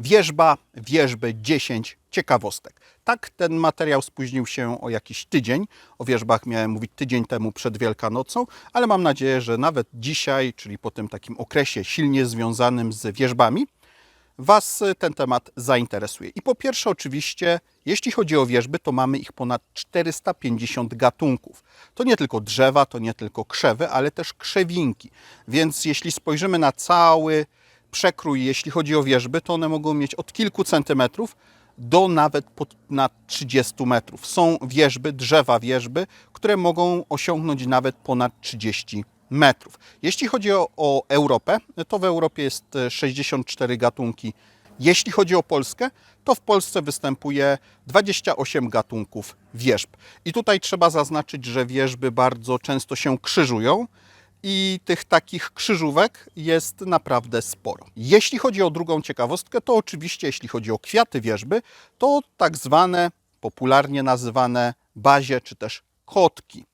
Wierzba, wierzby 10 ciekawostek. Tak, ten materiał spóźnił się o jakiś tydzień. O wierzbach miałem mówić tydzień temu przed Wielkanocą, ale mam nadzieję, że nawet dzisiaj, czyli po tym takim okresie silnie związanym z wierzbami, Was y, ten temat zainteresuje. I po pierwsze, oczywiście, jeśli chodzi o wierzby, to mamy ich ponad 450 gatunków. To nie tylko drzewa, to nie tylko krzewy, ale też krzewinki. Więc jeśli spojrzymy na cały przekrój, jeśli chodzi o wierzby, to one mogą mieć od kilku centymetrów do nawet ponad 30 metrów. Są wierzby, drzewa wierzby, które mogą osiągnąć nawet ponad 30 metrów. Jeśli chodzi o, o Europę, to w Europie jest e, 64 gatunki. Jeśli chodzi o Polskę, to w Polsce występuje 28 gatunków wierzb. I tutaj trzeba zaznaczyć, że wierzby bardzo często się krzyżują i tych takich krzyżówek jest naprawdę sporo. Jeśli chodzi o drugą ciekawostkę, to oczywiście jeśli chodzi o kwiaty wierzby, to tak zwane, popularnie nazywane bazie czy też kotki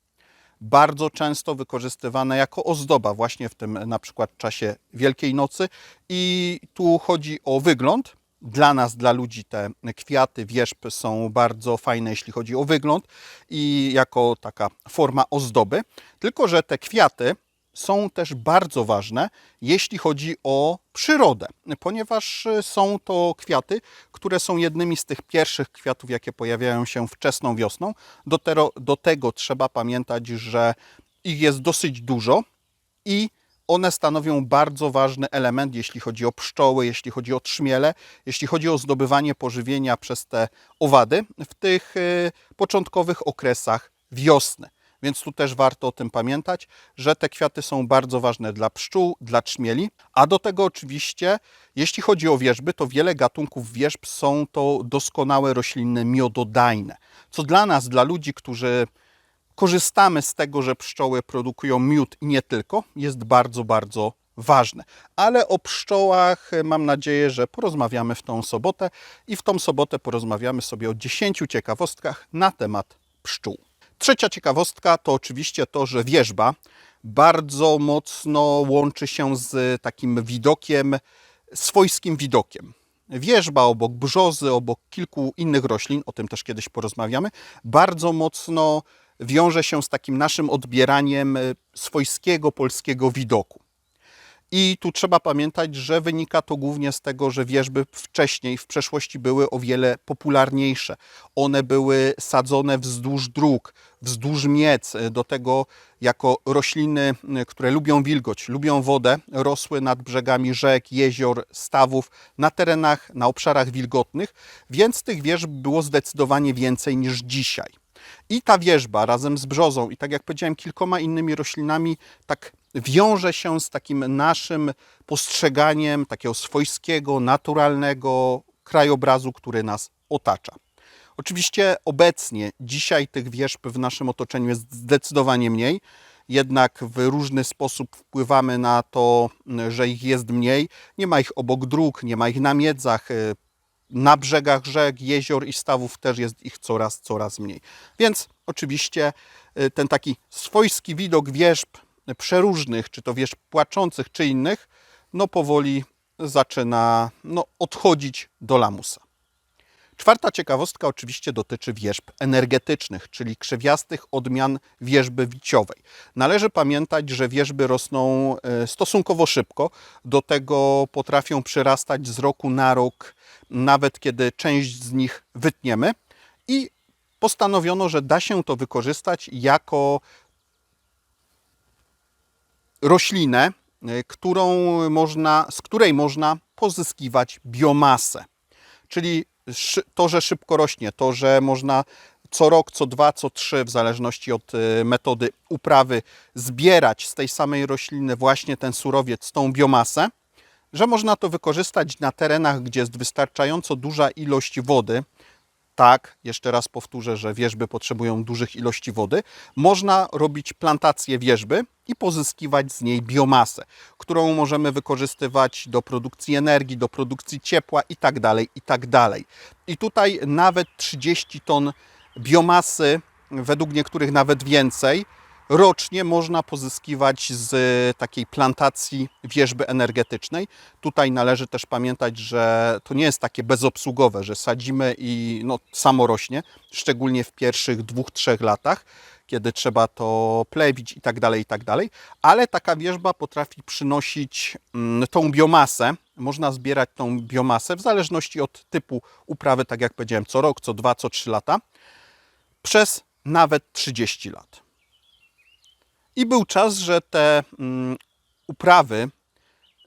bardzo często wykorzystywane jako ozdoba właśnie w tym na przykład czasie Wielkiej Nocy i tu chodzi o wygląd. Dla nas, dla ludzi te kwiaty wierzb są bardzo fajne, jeśli chodzi o wygląd i jako taka forma ozdoby. Tylko, że te kwiaty są też bardzo ważne, jeśli chodzi o przyrodę, ponieważ y, są to kwiaty, które są jednymi z tych pierwszych kwiatów, jakie pojawiają się wczesną wiosną. Do, tero, do tego trzeba pamiętać, że ich jest dosyć dużo i one stanowią bardzo ważny element, jeśli chodzi o pszczoły, jeśli chodzi o trzmiele, jeśli chodzi o zdobywanie pożywienia przez te owady w tych y, początkowych okresach wiosny. Więc tu też warto o tym pamiętać, że te kwiaty są bardzo ważne dla pszczół, dla trzmieli. A do tego oczywiście, jeśli chodzi o wierzby, to wiele gatunków wierzb są to doskonałe rośliny miododajne. Co dla nas, dla ludzi, którzy korzystamy z tego, że pszczoły produkują miód i nie tylko, jest bardzo, bardzo ważne. Ale o pszczołach e, mam nadzieję, że porozmawiamy w tą sobotę i w tą sobotę porozmawiamy sobie o 10 ciekawostkach na temat pszczół. Trzecia ciekawostka to oczywiście to, że wierzba bardzo mocno łączy się z takim widokiem, swojskim widokiem. Wierzba obok brzozy, obok kilku innych roślin, o tym też kiedyś porozmawiamy, bardzo mocno wiąże się z takim naszym odbieraniem y, swojskiego polskiego widoku. I tu trzeba pamiętać, że wynika to głównie z tego, że wierzby wcześniej, w przeszłości były o wiele popularniejsze. One były sadzone wzdłuż dróg, wzdłuż miec, do tego jako rośliny, które lubią wilgoć, lubią wodę, rosły nad brzegami rzek, jezior, stawów, na terenach, na obszarach wilgotnych, więc tych wierzb było zdecydowanie więcej niż dzisiaj. I ta wierzba razem z brzozą i tak jak powiedziałem kilkoma innymi roślinami tak wiąże się z takim naszym postrzeganiem takiego swojskiego, naturalnego krajobrazu, który nas otacza. Oczywiście obecnie, dzisiaj tych wierzb w naszym otoczeniu jest zdecydowanie mniej, jednak w różny sposób wpływamy na to, że ich jest mniej. Nie ma ich obok dróg, nie ma ich na miedzach, y, na brzegach rzek, jezior i stawów też jest ich coraz, coraz mniej. Więc oczywiście y, ten taki swojski widok wierzb przeróżnych, czy to wierzb płaczących, czy innych, no powoli zaczyna no, odchodzić do lamusa. Czwarta ciekawostka oczywiście dotyczy wierzb energetycznych, czyli krzewiastych odmian wierzby wiciowej. Należy pamiętać, że wierzby rosną e, stosunkowo szybko, do tego potrafią przyrastać z roku na rok, nawet kiedy część z nich wytniemy i postanowiono, że da się to wykorzystać jako roślinę, y, którą można, z której można pozyskiwać biomasę. Czyli to, że szybko rośnie, to, że można co rok, co dwa, co trzy, w zależności od y, metody uprawy, zbierać z tej samej rośliny właśnie ten surowiec, tą biomasę, że można to wykorzystać na terenach, gdzie jest wystarczająco duża ilość wody, tak, jeszcze raz powtórzę, że wierzby potrzebują dużych ilości wody. Można robić plantację wierzby i pozyskiwać z niej biomasę, którą możemy wykorzystywać do produkcji energii, do produkcji ciepła itd. itd. I tutaj nawet 30 ton biomasy, według niektórych nawet więcej, rocznie można pozyskiwać z takiej plantacji wierzby energetycznej. Tutaj należy też pamiętać, że to nie jest takie bezobsługowe, że sadzimy i no, samo rośnie, szczególnie w pierwszych dwóch, trzech latach, kiedy trzeba to plewić i tak dalej, i tak dalej. Ale taka wierzba potrafi przynosić mm, tą biomasę. Można zbierać tą biomasę w zależności od typu uprawy, tak jak powiedziałem, co rok, co dwa, co trzy lata, przez nawet 30 lat. I był czas, że te mm, uprawy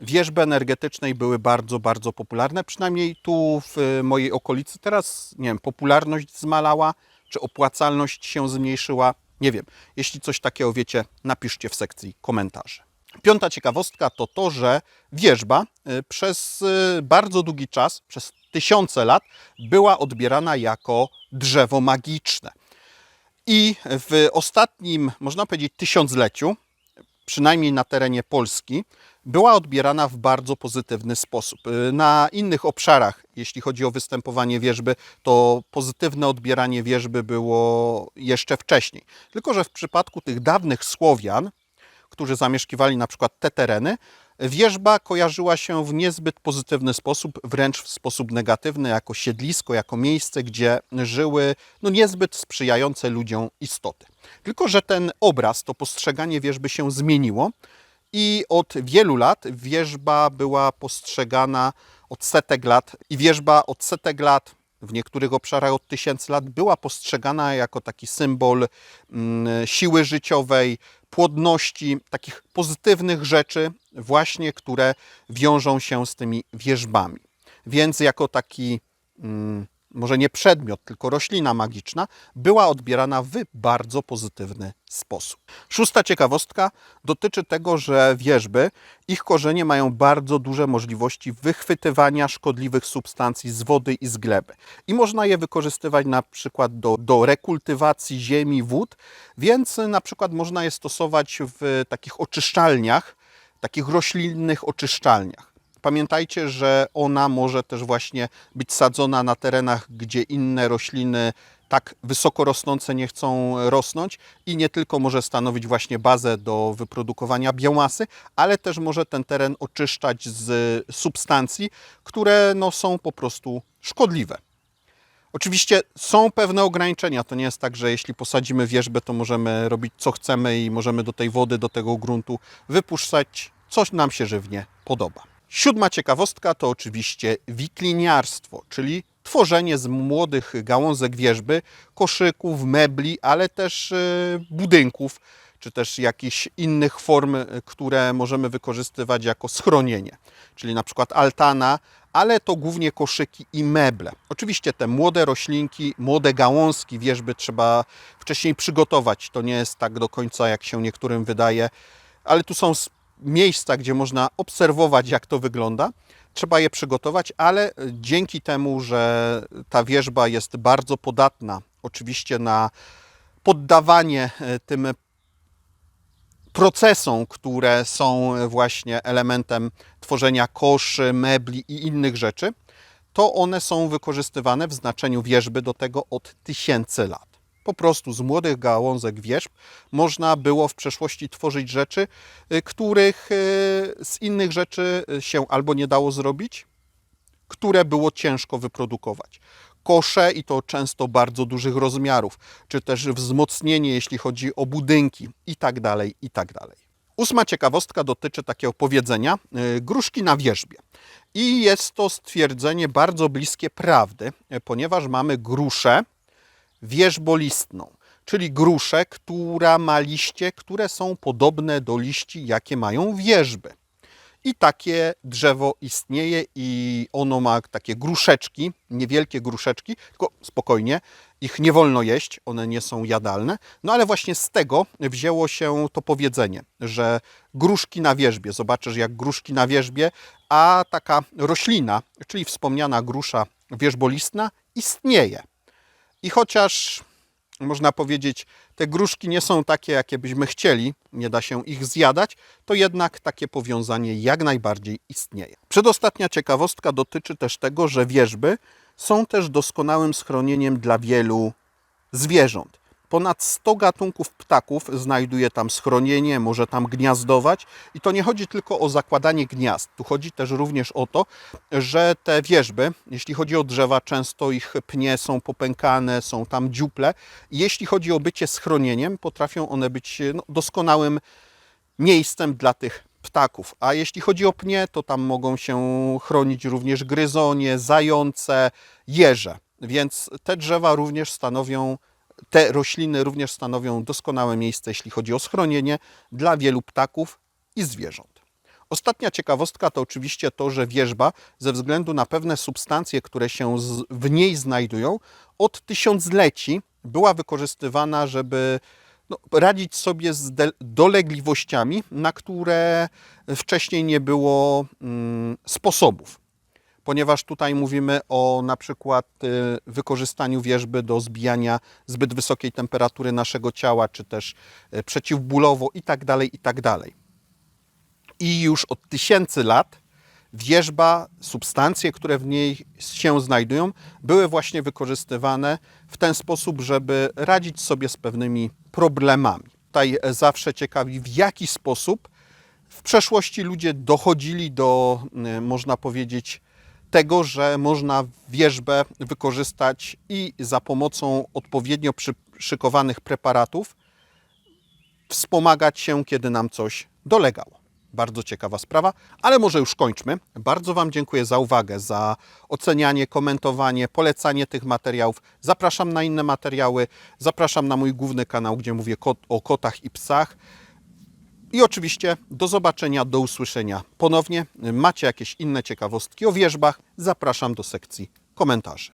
wierzby energetycznej były bardzo, bardzo popularne. Przynajmniej tu w y, mojej okolicy. Teraz, nie wiem, popularność zmalała, czy opłacalność się zmniejszyła. Nie wiem. Jeśli coś takiego wiecie, napiszcie w sekcji komentarzy. Piąta ciekawostka to to, że wierzba y, przez y, bardzo długi czas, przez tysiące lat, była odbierana jako drzewo magiczne. I w ostatnim, można powiedzieć, tysiącleciu, przynajmniej na terenie Polski, była odbierana w bardzo pozytywny sposób. Y, Na innych obszarach, jeśli chodzi o występowanie wierzby, to pozytywne odbieranie wierzby było jeszcze wcześniej. Tylko, że w przypadku tych dawnych Słowian, którzy zamieszkiwali na przykład te tereny, wierzba kojarzyła się w niezbyt pozytywny sposób, wręcz w sposób negatywny, jako siedlisko, jako miejsce, gdzie żyły no, niezbyt sprzyjające ludziom istoty. Tylko, że ten obraz, to postrzeganie wierzby się zmieniło i od wielu lat wierzba była postrzegana od setek lat i wierzba od setek lat w niektórych obszarach od tysięcy lat była postrzegana jako taki symbol mm, siły życiowej, płodności, takich pozytywnych rzeczy, właśnie które wiążą się z tymi wierzbami. Więc jako taki, mm, może nie przedmiot, tylko roślina magiczna, była odbierana w bardzo pozytywny sposób. Szósta ciekawostka dotyczy tego, że wierzby, ich korzenie mają bardzo duże możliwości wychwytywania szkodliwych substancji z wody i z gleby. I można je wykorzystywać na przykład do, do rekultywacji ziemi, wód, więc na przykład można je stosować w takich oczyszczalniach, takich roślinnych oczyszczalniach. Pamiętajcie, że ona może też właśnie być sadzona na terenach, gdzie inne rośliny tak wysoko rosnące nie chcą rosnąć i nie tylko może stanowić właśnie bazę do wyprodukowania biomasy, ale też może ten teren oczyszczać z substancji, które no, są po prostu szkodliwe. Oczywiście są pewne ograniczenia. To nie jest tak, że jeśli posadzimy wierzbę, to możemy robić co chcemy i możemy do tej wody, do tego gruntu wypuszczać, coś nam się żywnie podoba. Siódma ciekawostka to oczywiście wikliniarstwo, czyli tworzenie z młodych gałązek wierzby koszyków, mebli, ale też e, budynków, czy też jakichś innych form, e, które możemy wykorzystywać jako schronienie, czyli na przykład altana, ale to głównie koszyki i meble. Oczywiście te młode roślinki, młode gałązki wierzby trzeba wcześniej przygotować. To nie jest tak do końca, jak się niektórym wydaje, ale tu są miejsca, gdzie można obserwować, jak to wygląda. Trzeba je przygotować, ale dzięki temu, że ta wierzba jest bardzo podatna, oczywiście na poddawanie e, tym procesom, które są właśnie elementem tworzenia koszy, mebli i innych rzeczy, to one są wykorzystywane w znaczeniu wierzby do tego od tysięcy lat. Po prostu z młodych gałązek wierzb można było w przeszłości tworzyć rzeczy, y, których y, z innych rzeczy się albo nie dało zrobić, które było ciężko wyprodukować. Kosze i to często bardzo dużych rozmiarów, czy też wzmocnienie, jeśli chodzi o budynki i tak dalej, i tak dalej. Ósma ciekawostka dotyczy takiego powiedzenia y, gruszki na wierzbie. I jest to stwierdzenie bardzo bliskie prawdy, y, ponieważ mamy gruszę wierzbolistną, czyli gruszę, która ma liście, które są podobne do liści, jakie mają wierzby. I takie drzewo istnieje i ono ma takie gruszeczki, niewielkie gruszeczki, tylko spokojnie, ich nie wolno jeść, one nie są jadalne. No ale właśnie z tego wzięło się to powiedzenie, że gruszki na wierzbie, zobaczysz jak gruszki na wierzbie, a taka roślina, czyli wspomniana grusza wierzbolistna istnieje. I chociaż można powiedzieć, te gruszki nie są takie, jakie byśmy chcieli, nie da się ich zjadać, to jednak takie powiązanie jak najbardziej istnieje. Przedostatnia ciekawostka dotyczy też tego, że wierzby są też doskonałym schronieniem dla wielu zwierząt. Ponad 100 gatunków ptaków znajduje tam schronienie, może tam gniazdować. I to nie chodzi tylko o zakładanie gniazd. Tu chodzi też również o to, że te wierzby, jeśli chodzi o drzewa, często ich pnie są popękane, są tam dziuple. Jeśli chodzi o bycie schronieniem, potrafią one być no, doskonałym miejscem dla tych ptaków. A jeśli chodzi o pnie, to tam mogą się chronić również gryzonie, zające, jeże. Więc te drzewa również stanowią, te rośliny również stanowią doskonałe miejsce, jeśli chodzi o schronienie dla wielu ptaków i zwierząt. Ostatnia ciekawostka to oczywiście to, że wierzba ze względu na pewne substancje, które się w niej znajdują, od tysiącleci była wykorzystywana, żeby no, radzić sobie z dolegliwościami, na które wcześniej nie było mm, sposobów. Ponieważ tutaj mówimy o na przykład y, wykorzystaniu wierzby do zbijania zbyt wysokiej temperatury naszego ciała, czy też y, przeciwbólowo i tak tak dalej. I już od tysięcy lat wierzba, substancje, które w niej się znajdują, były właśnie wykorzystywane w ten sposób, żeby radzić sobie z pewnymi problemami. Tutaj zawsze ciekawi, w jaki sposób w przeszłości ludzie dochodzili do, y, można powiedzieć, tego, że można wierzbę wykorzystać i za pomocą odpowiednio przyszykowanych preparatów wspomagać się, kiedy nam coś dolegało. Bardzo ciekawa sprawa, ale może już kończmy. Bardzo Wam dziękuję za uwagę, za ocenianie, komentowanie, polecanie tych materiałów. Zapraszam na inne materiały, zapraszam na mój główny kanał, gdzie mówię o kotach i psach. I oczywiście do zobaczenia, do usłyszenia ponownie. Macie jakieś inne ciekawostki o wierzbach? Zapraszam do sekcji komentarzy.